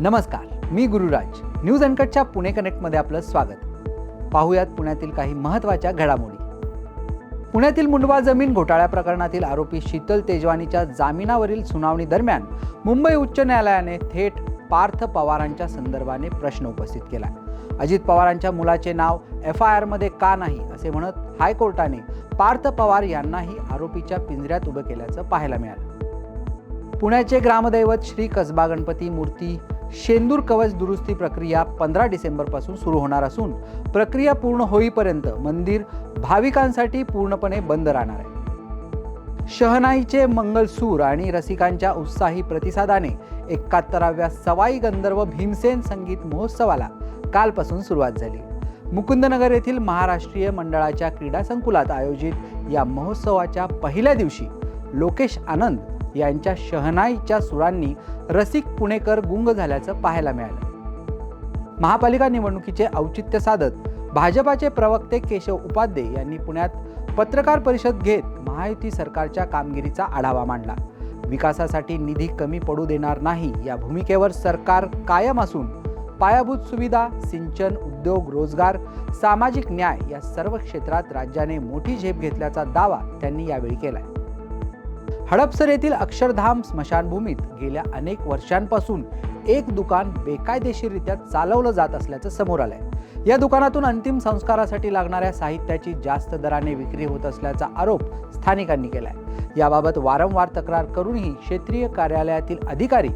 नमस्कार मी गुरुराज. न्यूज अनकटच्या पुणे कनेक्टमध्ये आपलं स्वागत. पाहुयात पुण्यातील काही महत्त्वाच्या घडामोडी. पुण्यातील मुंडवा जमीन घोटाळ्या प्रकरणातील आरोपी शीतल तेजवानीच्या जामिनावरील सुनावणी दरम्यान मुंबई उच्च न्यायालयाने थेट पार्थ पवारांच्या संदर्भाने प्रश्न उपस्थित केला. अजित पवारांच्या मुलाचे नाव एफ आय आरमध्ये का नाही असे म्हणत हायकोर्टाने पार्थ पवार यांनाही आरोपीच्या पिंजऱ्यात उभं केल्याचं पाहायला मिळालं. पुण्याचे ग्रामदैवत श्री कसबा गणपती मूर्ती शेंदूर कवच दुरुस्ती प्रक्रिया पंधरा डिसेंबरपासून सुरू होणार असून प्रक्रिया पूर्ण होईपर्यंत मंदिर भाविकांसाठी पूर्णपणे बंद राहणार आहे. शहनाईचे मंगलसूर आणि रसिकांच्या उत्साही प्रतिसादाने एकाहत्तराव्या सवाई गंधर्व भीमसेन संगीत महोत्सवाला कालपासून सुरुवात झाली. मुकुंदनगर येथील महाराष्ट्रीय मंडळाच्या क्रीडा संकुलात आयोजित या महोत्सवाच्या पहिल्या दिवशी लोकेश आनंद यांच्या शहनाईच्या सुरांनी रसिक पुणेकर गुंग झाल्याचं पाहायला मिळालं. महापालिका निवडणुकीचे औचित्य साधत भाजपाचे प्रवक्ते केशव उपाध्ये यांनी पुण्यात पत्रकार परिषद घेत महायुती सरकारच्या कामगिरीचा आढावा मांडला. विकासासाठी निधी कमी पडू देणार नाही या भूमिकेवर सरकार कायम असून पायाभूत सुविधा सिंचन उद्योग रोजगार सामाजिक न्याय या सर्व क्षेत्रात राज्याने मोठी झेप घेतल्याचा दावा त्यांनी यावेळी केलाय. हडपसर येथील अक्षरधाम स्मशानभूमीत गेल्या अनेक वर्षांपासून एक दुकान बेकायदेशीररित्या चालवलं जात असल्याचं समोर आलंय. या दुकानातून अंतिम संस्कारासाठी लागणाऱ्या साहित्याची जास्त दराने विक्री होत असल्याचा आरोप स्थानिकांनी केलाय. याबाबत वारंवार तक्रार करूनही क्षेत्रीय कार्यालयातील अधिकारी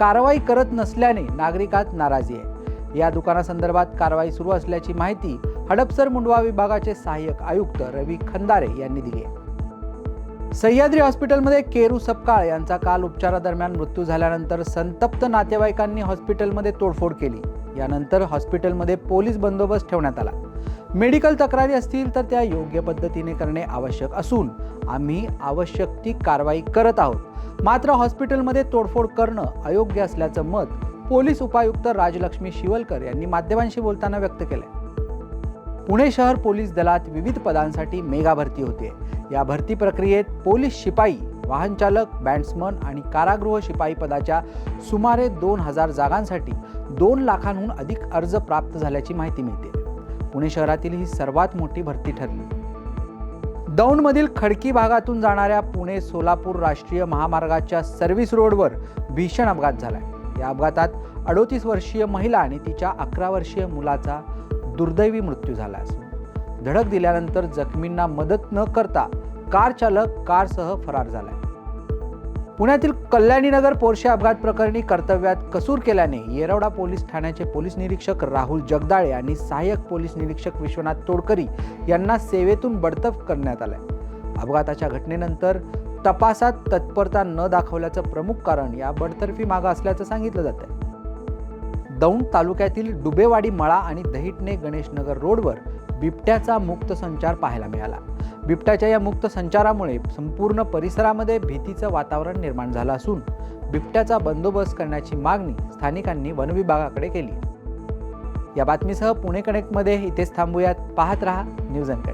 कारवाई करत नसल्याने नागरिकात नाराजी आहे. या दुकानासंदर्भात कारवाई सुरू असल्याची माहिती हडपसर मुंडवा विभागाचे सहाय्यक आयुक्त रवी खंदारे यांनी दिली आहे. सह्याद्री हॉस्पिटलमध्ये केरू सपकाळ यांचा काल उपचारादरम्यान मृत्यू झाल्यानंतर संतप्त नातेवाईकांनी हॉस्पिटलमध्ये तोडफोड केली. यानंतर हॉस्पिटलमध्ये पोलीस बंदोबस्त ठेवण्यात आला. मेडिकल तक्रारी असतील तर त्या योग्य पद्धतीने करणे आवश्यक असून आम्ही आवश्यक ती कारवाई करत आहोत. मात्र हॉस्पिटलमध्ये तोडफोड करणं अयोग्य असल्याचं मत पोलीस उपायुक्त राजलक्ष्मी शिवलकर यांनी माध्यमांशी बोलताना व्यक्त केलं पुणे शहर पोलीस दलात विविध पदांसाठी मेगा भरती होते. या भरती प्रक्रियेत पोलीस शिपाई वाहनचालक बॅट्समन आणि कारागृह शिपाई पदाच्या सुमारे दोन हजार जागांसाठी दोन लाखांहून अधिक अर्ज प्राप्त झाल्याची माहिती मिळते. पुणे शहरातील ही सर्वात मोठी भरती ठरली. दौंडमधील खडकी भागातून जाणाऱ्या पुणे सोलापूर राष्ट्रीय महामार्गाच्या सर्व्हिस रोडवर भीषण अपघात झाला या अपघातात अडोतीस वर्षीय महिला आणि तिच्या अकरा वर्षीय मुलाचा दुर्दैवी मृत्यू झाला धडक दिल्यानंतर जखमींना मदत न करता कार चालक कारसह फरार झालाय. पुण्यातील कल्याणीनगर पोरशे अपघात प्रकरणी कर्तव्यात कसूर केल्याने येरवडा पोलीस ठाण्याचे पोलीस निरीक्षक राहुल जगदाळे आणि सहाय्यक पोलीस निरीक्षक विश्वनाथ तोडकरी यांना सेवेतून बडतर्फ करण्यात आलंय. अपघाताच्या घटनेनंतर तपासात तत्परता न दाखवल्याचं प्रमुख कारण या बडतर्फी मागं असल्याचं सांगितलं जात आहे दौंड तालुक्यातील डुबेवाडी मळा आणि दहिटणे गणेशनगर रोडवर बिबट्याचा मुक्त संचार पाहायला मिळाला. बिबट्याच्या या मुक्त संचारामुळे संपूर्ण परिसरामध्ये भीतीचं वातावरण निर्माण झालं असून बिबट्याचा बंदोबस्त करण्याची मागणी स्थानिकांनी वनविभागाकडे केली. या बातमीसह पुणे कनेक्टमध्ये इथेच थांबूयात. पाहत रहा न्यूज अँड